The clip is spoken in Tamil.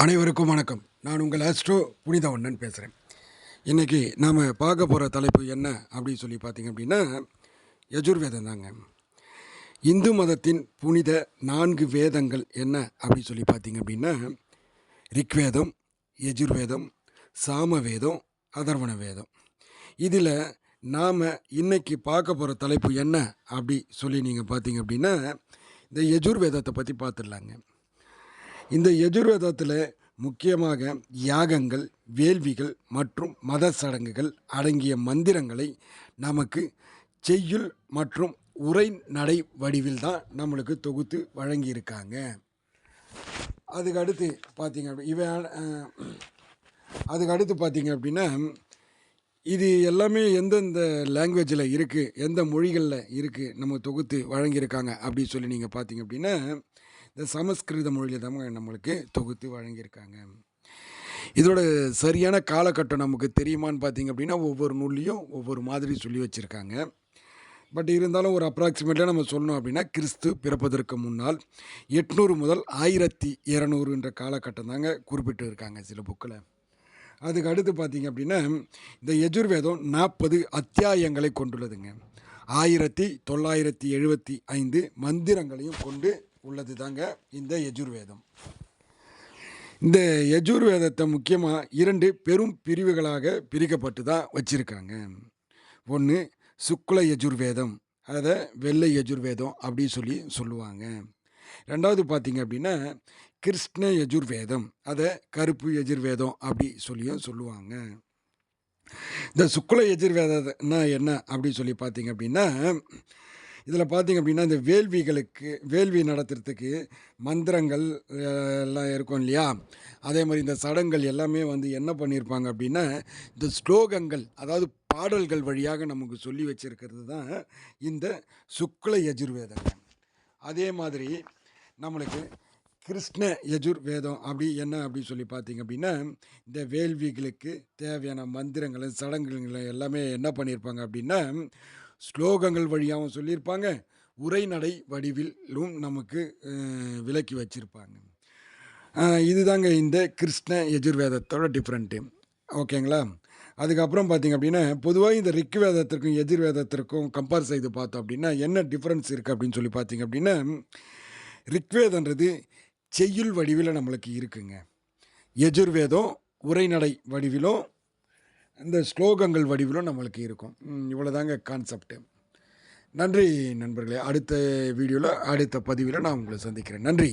அனைவருக்கும் வணக்கம். நான் உங்கள் அஸ்ட்ரோ புனிதவண்ணன் பேசுகிறேன் இன்றைக்கி நாம் பார்க்க போகிற தலைப்பு என்ன அப்படின்னு சொல்லி பார்த்தீங்க அப்படின்னா யஜுர்வேதம் தாங்க. இந்து மதத்தின் புனித நான்கு வேதங்கள் என்ன அப்படின்னு சொல்லி பார்த்தீங்க அப்படின்னா ரிக்வேதம் யஜுர்வேதம் சாமவேதம் அதர்வண வேதம் இதில் நாம் இன்னைக்கு பார்க்க போகிற தலைப்பு என்ன அப்படி சொல்லி நீங்கள் பார்த்தீங்க அப்படின்னா இந்த யஜுர்வேதத்தை பற்றி பார்த்துடலாங்க. இந்த எஜுர்வேதத்தில் முக்கியமாக யாகங்கள் வேள்விகள் மற்றும் மத சடங்குகள் அடங்கிய மந்திரங்களை நமக்கு செய்யுள் மற்றும் உரை நடை வடிவில் தான் நம்மளுக்கு தொகுத்து வழங்கியிருக்காங்க. அதுக்கு அடுத்து பார்த்தீங்க அப்படி இவன் அதுக்கு அடுத்து பார்த்தீங்க அப்படின்னா இது எல்லாமே எந்தெந்த லாங்குவேஜில் இருக்குது எந்த மொழிகளில் இருக்குது நம்ம தொகுத்து வழங்கியிருக்காங்க அப்படின்னு சொல்லி நீங்கள் பார்த்தீங்க அப்படின்னா இந்த சமஸ்கிருத மொழியில் தான் நம்மளுக்கு தொகுத்து வழங்கியிருக்காங்க. இதோட சரியான காலகட்டம் நமக்கு தெரியுமான்னு பார்த்தீங்க அப்படின்னா ஒவ்வொரு நூல்லையும் ஒவ்வொரு மாதிரி சொல்லி வச்சுருக்காங்க. பட் இருந்தாலும் ஒரு அப்ராக்சிமேட்டாக நம்ம சொல்லணும் அப்படின்னா கிறிஸ்து பிறப்பதற்கு முன்னால் எட்நூறு முதல் ஆயிரத்தி இரநூறுன்ற காலகட்டம் தாங்க குறிப்பிட்டு இருக்காங்க சில புக்கில். அதுக்கு அடுத்து பார்த்தீங்க அப்படின்னா இந்த யஜுர்வேதம் நாற்பது அத்தியாயங்களை கொண்டுள்ளதுங்க. ஆயிரத்தி தொள்ளாயிரத்தி எழுபத்தி ஐந்து மந்திரங்களையும் கொண்டு உள்ளது தாங்க இந்த யஜுர்வேதம். இந்த யஜுர்வேதத்தை முக்கியமாக இரண்டு பெரும் பிரிவுகளாக பிரிக்கப்பட்டு தான் வச்சுருக்காங்க. ஒன்று சுக்ல யஜுர்வேதம் அதை வெள்ளை யஜுர்வேதம் அப்படின்னு சொல்லி சொல்லுவாங்க. ரெண்டாவது பார்த்தீங்க அப்படின்னா கிருஷ்ண யஜுர்வேதம் அதை கருப்பு யஜுர்வேதம் அப்படி சொல்லியும் சொல்லுவாங்க. இந்த சுக்ல யஜுர்வேதம்னா என்ன அப்படின்னு சொல்லி பார்த்தீங்க அப்படின்னா இதில் பார்த்தீங்க அப்படின்னா இந்த வேள்விகளுக்கு வேள்வி நடத்துறதுக்கு மந்திரங்கள் எல்லாம் இருக்கும் இல்லையா? அதே மாதிரி இந்த சடங்குகள் எல்லாமே வந்து என்ன பண்ணியிருப்பாங்க அப்படின்னா இந்த ஸ்லோகங்கள் அதாவது பாடல்கள் வழியாக நமக்கு சொல்லி வச்சுருக்கிறது தான் இந்த சுக்ல யஜுர்வேதங்கள் அதே மாதிரி நம்மளுக்கு கிருஷ்ண யஜுர் வேதம் அப்படி என்ன அப்படின்னு சொல்லி பார்த்தீங்க அப்படின்னா இந்த வேள்விகளுக்கு தேவையான மந்திரங்களும் சடங்குகளும் எல்லாமே என்ன பண்ணியிருப்பாங்க அப்படின்னா ஸ்லோகங்கள் வழியாகவும் சொல்லியிருப்பாங்க. உரைநடை வடிவிலும் நமக்கு விலக்கி விளக்கி வச்சுருப்பாங்க. இதுதாங்க இந்த கிருஷ்ண யஜுர்வேதத்தோட டிஃப்ரெண்ட்டு ஓகேங்களா? அதுக்கப்புறம் பார்த்திங்க அப்படின்னா பொதுவாக இந்த ரிக் வேதத்திற்கும் எதிர்வேதத்திற்கும் கம்பேர் செய்து பார்த்தோம் அப்படின்னா என்ன டிஃப்ரென்ஸ் இருக்குது அப்படின்னு சொல்லி பார்த்தீங்க அப்படின்னா ரிக்வேதன்றது செய்யுள் வடிவில் நம்மளுக்கு இருக்குங்க. எஜுர்வேதம் உரைநடை வடிவிலும் இந்த ஸ்லோகங்கள் வடிவிலும் நம்மளுக்கு இருக்கும். இவ்வளோதாங்க கான்செப்ட்டு நன்றி நண்பர்களே. அடுத்த வீடியோவில் அடுத்த பதிவில் நான் உங்களை சந்திக்கிறேன். நன்றி.